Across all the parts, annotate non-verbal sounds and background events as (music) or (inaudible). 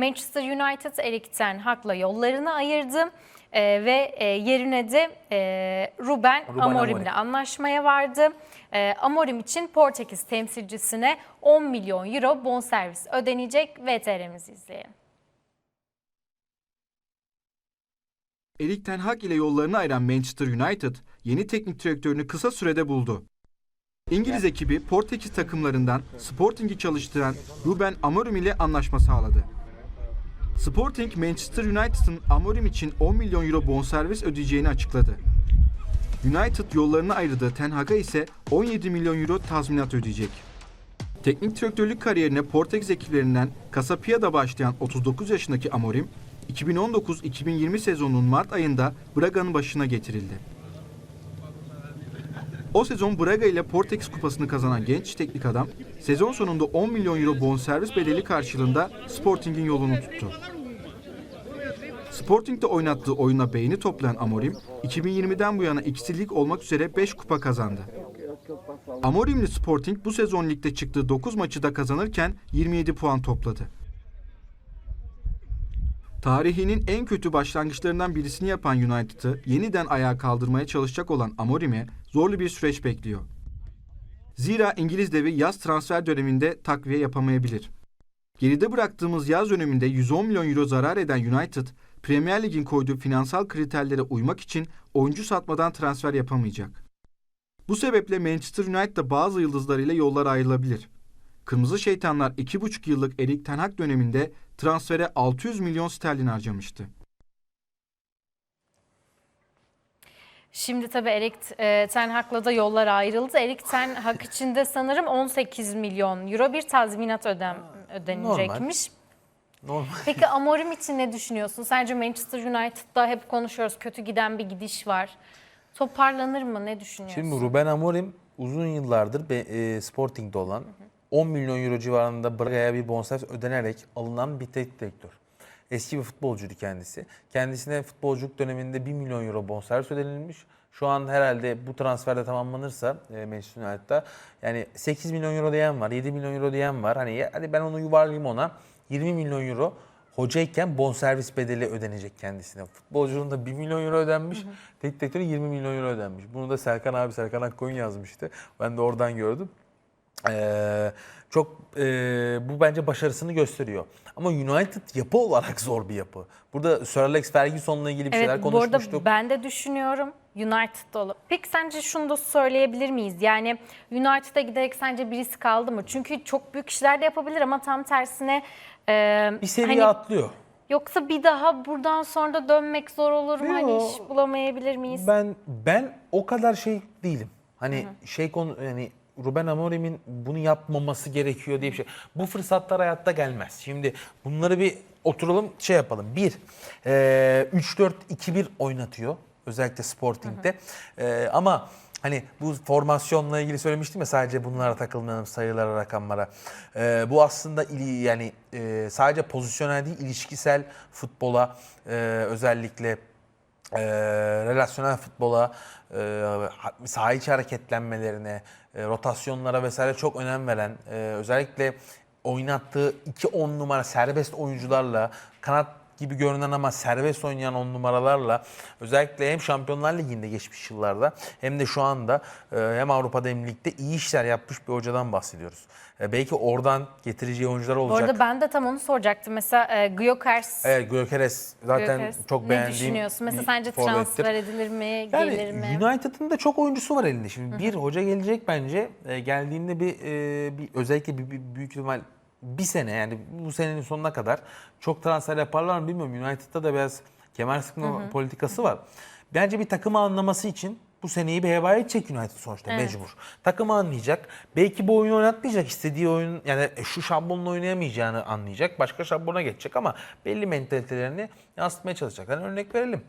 Manchester United Erik Ten Hag'la yollarını ayırdı. E, ve e, yerine de e, Ruben, Ruben Amorim'le Amorim. anlaşmaya vardı. E, Amorim için Portekiz temsilcisine 10 milyon euro bonservis ödenecek. VTR'mizi izleyelim. Erik Ten Hag ile yollarını ayıran Manchester United yeni teknik direktörünü kısa sürede buldu. İngiliz ekibi Portekiz takımlarından Sporting'i çalıştıran Ruben Amorim ile anlaşma sağladı. Sporting, Manchester United'ın Amorim için 10 milyon euro bonservis ödeyeceğini açıkladı. United yollarını ayırdığı Ten Hag'a ise 17 milyon euro tazminat ödeyecek. Teknik direktörlük kariyerine Portekiz ekiplerinden Casapia'da başlayan 39 yaşındaki Amorim, 2019-2020 sezonunun Mart ayında Braga'nın başına getirildi. O sezon Braga ile Portekiz Kupası'nı kazanan genç teknik adam, sezon sonunda 10 milyon euro bonservis bedeli karşılığında Sporting'in yolunu tuttu. Sporting'de oynattığı oyuna beğeni toplayan Amorim, 2020'den bu yana ikisi lig olmak üzere 5 kupa kazandı. Amorimli Sporting bu sezon ligde çıktığı 9 maçı da kazanırken 27 puan topladı. Tarihinin en kötü başlangıçlarından birisini yapan United'ı yeniden ayağa kaldırmaya çalışacak olan Amorim'e zorlu bir süreç bekliyor. Zira İngiliz devi yaz transfer döneminde takviye yapamayabilir. Geride bıraktığımız yaz döneminde 110 milyon euro zarar eden United, Premier Lig'in koyduğu finansal kriterlere uymak için oyuncu satmadan transfer yapamayacak. Bu sebeple Manchester United'da bazı yıldızlarıyla yollar ayrılabilir. Kırmızı Şeytanlar 2,5 yıllık Erik Ten Hag döneminde transfere 600 milyon sterlin harcamıştı. Şimdi tabii Erik e, Ten Hag'la da yollar ayrıldı. Erik Ten Hag için de sanırım 18 milyon euro bir tazminat ödem, ödenecekmiş. Normal. Peki Amorim için ne düşünüyorsun? Sence Manchester United'da hep konuşuyoruz kötü giden bir gidiş var. Toparlanır mı? Ne düşünüyorsun? Şimdi Ruben Amorim uzun yıllardır e, Sporting'de olan 10 milyon euro civarında Braga'ya bir bonservis ödenerek alınan bir teknik direktör. Eski bir futbolcuydu kendisi. Kendisine futbolculuk döneminde 1 milyon euro bonservis ödenilmiş. Şu an herhalde bu transferde tamamlanırsa e, Manchester United'da yani 8 milyon euro diyen var, 7 milyon euro diyen var. Hani hadi ben onu yuvarlayayım ona. 20 milyon euro hocayken bonservis bedeli ödenecek kendisine. Futbolcunun da 1 milyon euro ödenmiş, teknik direktörü 20 milyon euro ödenmiş. Bunu da Serkan abi, Serkan Akkoyun yazmıştı. Ben de oradan gördüm. Ee, çok e, bu bence başarısını gösteriyor. Ama United yapı olarak (laughs) zor bir yapı. Burada Sir Alex Ferguson'la ilgili bir şeyler Evet bu arada konuşmuştuk. ben de düşünüyorum United'da olup. Peki sence şunu da söyleyebilir miyiz? Yani United'a giderek sence bir risk kaldı mı? Çünkü çok büyük işler de yapabilir ama tam tersine e, bir seviye hani atlıyor. yoksa bir daha buradan sonra da dönmek zor olur mu? Hani Yo. iş bulamayabilir miyiz? Ben ben o kadar şey değilim. Hani şey konu yani Ruben Amorim'in bunu yapmaması gerekiyor diye bir şey. Bu fırsatlar hayatta gelmez. Şimdi bunları bir oturalım şey yapalım. Bir, e, 3-4-2-1 oynatıyor. Özellikle Sporting'de. E, ama hani bu formasyonla ilgili söylemiştim ya sadece bunlara takılmayalım sayılara, rakamlara. E, bu aslında ili, yani e, sadece pozisyonel değil ilişkisel futbola e, özellikle e, relasyonel futbola, e, ha- saha içi hareketlenmelerine, e, rotasyonlara vesaire çok önem veren, e, özellikle oynattığı 2-10 numara serbest oyuncularla, kanat gibi görünen ama serbest oynayan on numaralarla özellikle hem Şampiyonlar Ligi'nde geçmiş yıllarda hem de şu anda e, hem Avrupa'da hem ligde iyi işler yapmış bir hocadan bahsediyoruz. E, belki oradan getireceği oyuncular Bu olacak. arada ben de tam onu soracaktım. Mesela e, Gyökeres, Evet Gökeres zaten Gyökeres çok ne beğendiğim düşünüyorsun? Mesela sence forvettir. transfer edilir mi, Yani gelir mi? United'ın da çok oyuncusu var elinde. Şimdi bir hoca gelecek bence. Geldiğinde bir, bir özellikle bir, bir büyük ihtimal bir sene yani bu senenin sonuna kadar çok transfer yaparlar mı bilmiyorum. United'da da biraz kemer sıkma politikası var. Bence bir takımı anlaması için bu seneyi bir heba edecek United sonuçta Evet. mecbur. Takımı anlayacak. Belki bu oyunu oynatmayacak. istediği oyun yani şu şablonla oynayamayacağını anlayacak. Başka şablona geçecek ama belli mentalitelerini yansıtmaya çalışacak. Yani örnek verelim.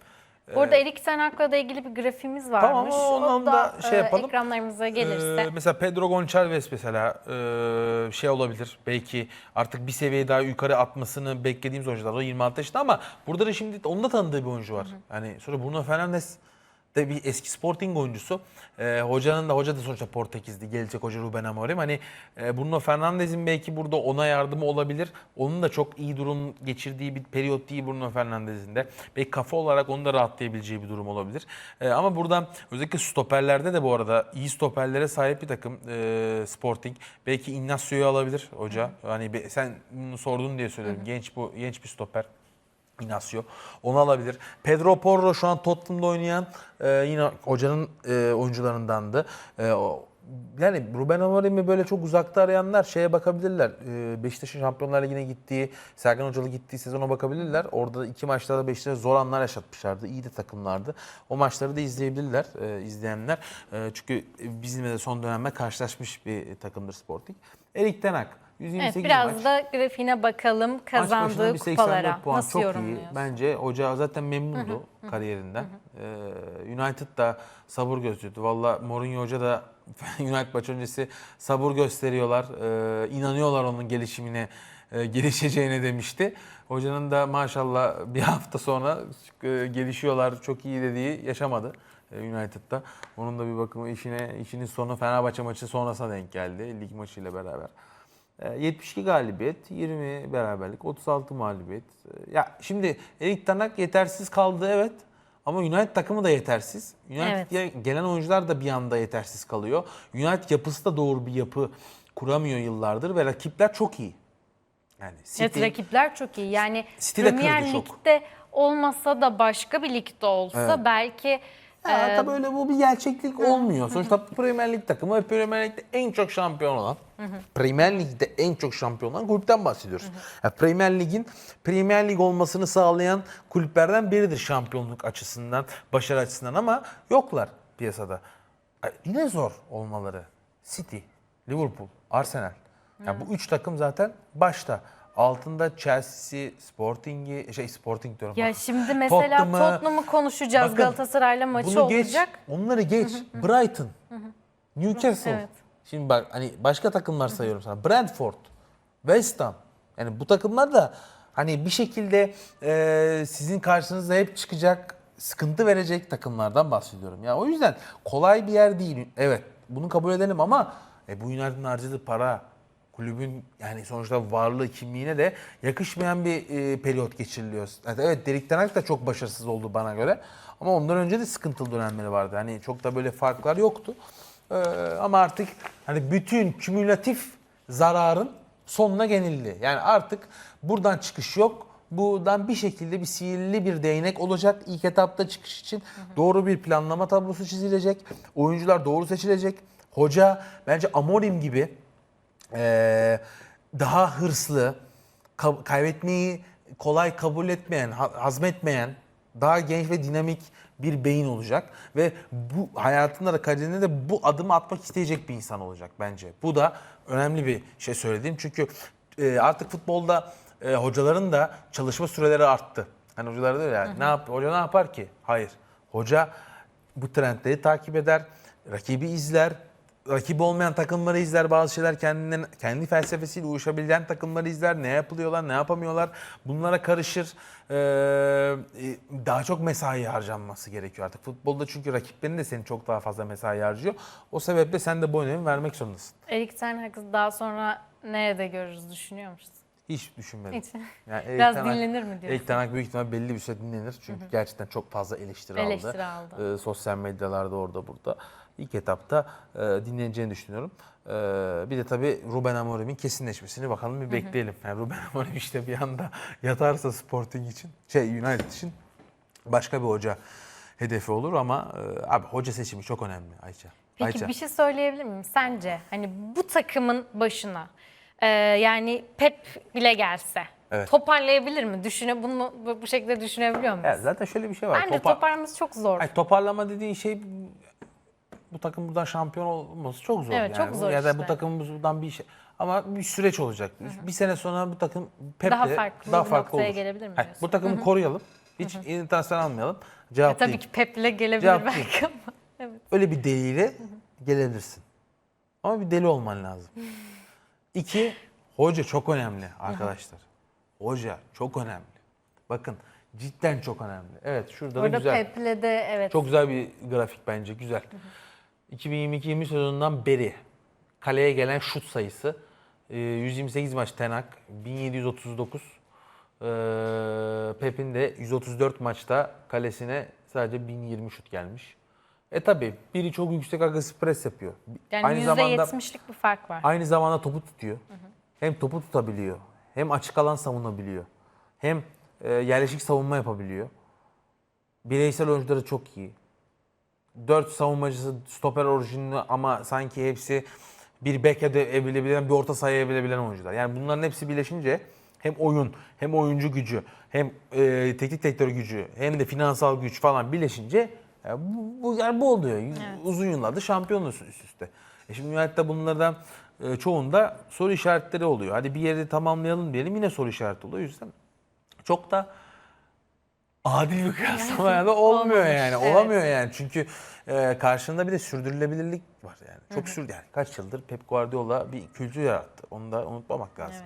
Bu arada Erik Ten Hag'la da ilgili bir grafiğimiz varmış. Tamam, onu- o onu da, da şey e, yapalım. ekranlarımıza gelirse. Ee, mesela Pedro Gonçalves mesela e, şey olabilir. Belki artık bir seviye daha yukarı atmasını beklediğimiz oyuncular. O 26 yaşında ama burada da şimdi onun da tanıdığı bir oyuncu var. Yani sonra Bruno Fernandes de bir eski Sporting oyuncusu. Ee, hocanın da hoca da sonuçta Portekizli. Gelecek hoca Ruben Amorim. Hani e, Bruno Fernandes'in belki burada ona yardımı olabilir. Onun da çok iyi durum geçirdiği bir periyot değil Bruno Fernandes'in de. Belki kafa olarak onu da rahatlayabileceği bir durum olabilir. Ee, ama buradan özellikle stoperlerde de bu arada iyi stoperlere sahip bir takım e, Sporting. Belki Inaccio'yu alabilir hoca. Hani be- sen bunu sordun diye söylüyorum. Genç bu genç bir stoper. Inacio. Onu alabilir. Pedro Porro şu an Tottenham'da oynayan e, yine hocanın e, oyuncularındandı. E, o- yani Ruben Amorim'i böyle çok uzakta arayanlar şeye bakabilirler. E, Beşiktaş'ın Şampiyonlar Ligi'ne gittiği, Sergen Hocalı gittiği sezona bakabilirler. Orada da iki maçta da Beşiktaş'a zor anlar yaşatmışlardı. İyi de takımlardı. O maçları da izleyebilirler e, izleyenler. E, çünkü bizimle de son dönemde karşılaşmış bir takımdır Sporting. Erik Ten Hag. 128 Evet biraz maç. da grafiğine bakalım Maç kazandığı bir kupalara. 84 puan Nasıl çok iyi. Bence hoca zaten memnundu kariyerinden. Ee, United da sabır gösteriyordu. Valla Mourinho Hoca da (laughs) United maç öncesi sabır gösteriyorlar. Ee, inanıyorlar onun gelişimine, e, gelişeceğine demişti. Hocanın da maşallah (laughs) bir hafta sonra e, gelişiyorlar çok iyi dediği yaşamadı. e, United'da. Onun da bir bakımı işine işinin sonu Fenerbahçe maçı sonrasına denk geldi. Lig maçıyla beraber. E, 72 galibiyet, 20 beraberlik, 36 mağlubiyet. E, Ya şimdi Erik Ten Hag yetersiz kaldı evet. Ama United takımı da yetersiz. United'e gelen oyuncular da bir anda yetersiz kalıyor. United yapısı da doğru bir yapı kuramıyor yıllardır ve rakipler çok iyi. Yani City, Evet rakipler çok iyi. Yani City Premier kırdı çok. Lig'de olmasa da başka bir ligde olsa belki Ya, e, tabii öyle bu bir gerçeklik olmuyor. Sonuçta Premier Lig takımı ve Premier Lig'de en çok şampiyon olan, Premier Lig'de en çok şampiyon olan kulüpten bahsediyoruz. Ya, Premier Lig'in Premier Lig olmasını sağlayan kulüplerden biridir şampiyonluk açısından, başarı açısından ama yoklar piyasada. Ya, Yine zor olmaları. City, Liverpool, Arsenal. Ya bu üç takım zaten başta. Altında Chelsea, Sporting'i, şey Sporting diyorum. ya bak. şimdi mesela Tottenham'ı- Tottenham'ı konuşacağız. Bakın, Galatasaray'la maçı Bunu geç, olacak. onları geç. Brighton, Newcastle. Evet. Şimdi bak hani başka takımlar sayıyorum sana. Brentford, West Ham. Yani bu takımlar da hani bir şekilde e, sizin karşınıza hep çıkacak, sıkıntı verecek takımlardan bahsediyorum. Ya o yüzden kolay bir yer değil. Evet, bunu kabul edelim ama e, bu United'ın harcadığı para, kulübün yani sonuçta varlığı kimliğine de yakışmayan bir e, periyot geçiriliyor. Evet, evet Derek Ten Hag da çok başarısız oldu bana göre. Ama ondan önce de sıkıntılı dönemleri vardı. Hani çok da böyle farklar yoktu. Ee, ama artık hani bütün kümülatif zararın sonuna gelindi. Yani artık buradan çıkış yok. Buradan bir şekilde bir sihirli bir değnek olacak ilk etapta çıkış için. Doğru bir planlama tablosu çizilecek. Oyuncular doğru seçilecek. Hoca bence Amorim gibi ee, daha hırslı, ka- kaybetmeyi kolay kabul etmeyen, ha- hazmetmeyen, daha genç ve dinamik bir beyin olacak ve bu hayatında da kariyerinde de bu adımı atmak isteyecek bir insan olacak bence. Bu da önemli bir şey söylediğim çünkü e, artık futbolda e, hocaların da çalışma süreleri arttı. Hani hocalar diyor ya ne yap hoca ne yapar ki? Hayır. Hoca bu trendleri takip eder, rakibi izler, rakibi olmayan takımları izler bazı şeyler kendinden kendi felsefesiyle uyuşabilen takımları izler ne yapılıyorlar ne yapamıyorlar bunlara karışır Ee, e, daha çok mesai harcanması gerekiyor artık futbolda çünkü rakiplerin de senin çok daha fazla mesai harcıyor o sebeple sen de bu önemi vermek zorundasın Erik Ten Hag'ı daha sonra nerede görürüz düşünüyor musun? hiç düşünmedim. Hiç. Yani (laughs) Erik Biraz Ten Hag- dinlenir mi diyorsun? Erik Ten Hag büyük ihtimal belli bir süre dinlenir çünkü gerçekten çok fazla eleştiri, Eleştiri aldı. aldı. Ee, sosyal medyalarda orada burada. İlk etapta e, dinleneceğini düşünüyorum. Ee, bir de tabii Ruben Amorim'in kesinleşmesini bakalım bir bekleyelim. Yani Ruben Amorim işte bir anda (laughs) yatarsa Sporting için, şey United için başka bir hoca hedefi olur ama e, abi hoca seçimi çok önemli Ayça. Peki Ayça. bir şey söyleyebilir miyim? Sence hani bu takımın başına e, yani Pep bile gelse Evet. toparlayabilir mi? Düşüne bunu bu, şekilde düşünebiliyor muyuz? Ya zaten şöyle bir şey var. Bence Topa- toparlaması çok zor. Ay, toparlama dediğin şey bu takım buradan şampiyon olması çok zor. Evet, yani. çok zor Ya da işte. bu takımımız buradan bir şey. Ama bir süreç olacak. Bir sene sonra bu takım Pep'le Daha farklı daha farklı noktaya olur. gelebilir mi Hayır, diyorsun? bu takımı koruyalım. Hiç internasyonel almayalım. E, Cevap tabii değil. ki Pep'le gelebilir Cevap belki ama. (laughs) Evet. Öyle bir deliyle gelebilirsin. Ama bir deli olman lazım. (laughs) İki, hoca çok önemli arkadaşlar. Hoca çok önemli. Bakın Cidden çok önemli. Evet şurada da Orada güzel. Pep'le de evet. Çok güzel bir grafik bence. Güzel. 2022-20 sezonundan beri kaleye gelen şut sayısı e, 128 maç Tenak 1739. Ee, Pep'in de 134 maçta kalesine sadece 1020 şut gelmiş. E tabi biri çok yüksek agresif pres yapıyor. yani aynı zamanda %70'lik bir fark var. aynı zamanda topu tutuyor. Hem topu tutabiliyor. Hem açık alan savunabiliyor. Hem e, yerleşik savunma yapabiliyor. Bireysel oyuncuları çok iyi. 4 savunmacısı stoper orijinli ama sanki hepsi bir bek edebilen, bir orta sahaya edebilen oyuncular. Yani bunların hepsi birleşince hem oyun, hem oyuncu gücü, hem e, teknik direktör gücü, hem de finansal güç falan birleşince ya bu, bu, yani bu oluyor. Uzun yıllardır şampiyonluğu üst üste. E şimdi United'da bunlardan e, çoğunda soru işaretleri oluyor. Hadi bir yeri tamamlayalım diyelim yine soru işareti oluyor. O yüzden çok da adil bir kıyaslama yani olmuyor olmamış, yani. Evet. Olamıyor yani. Çünkü e, karşında bir de sürdürülebilirlik var yani. Çok Hı-hı. sürdü yani. Kaç yıldır Pep Guardiola bir kültür yarattı. Onu da unutmamak lazım.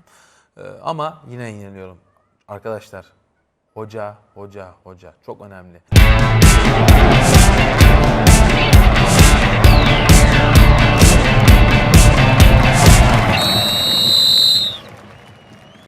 Evet. E, ama yine inanıyorum. Arkadaşlar hoca, hoca, hoca çok önemli.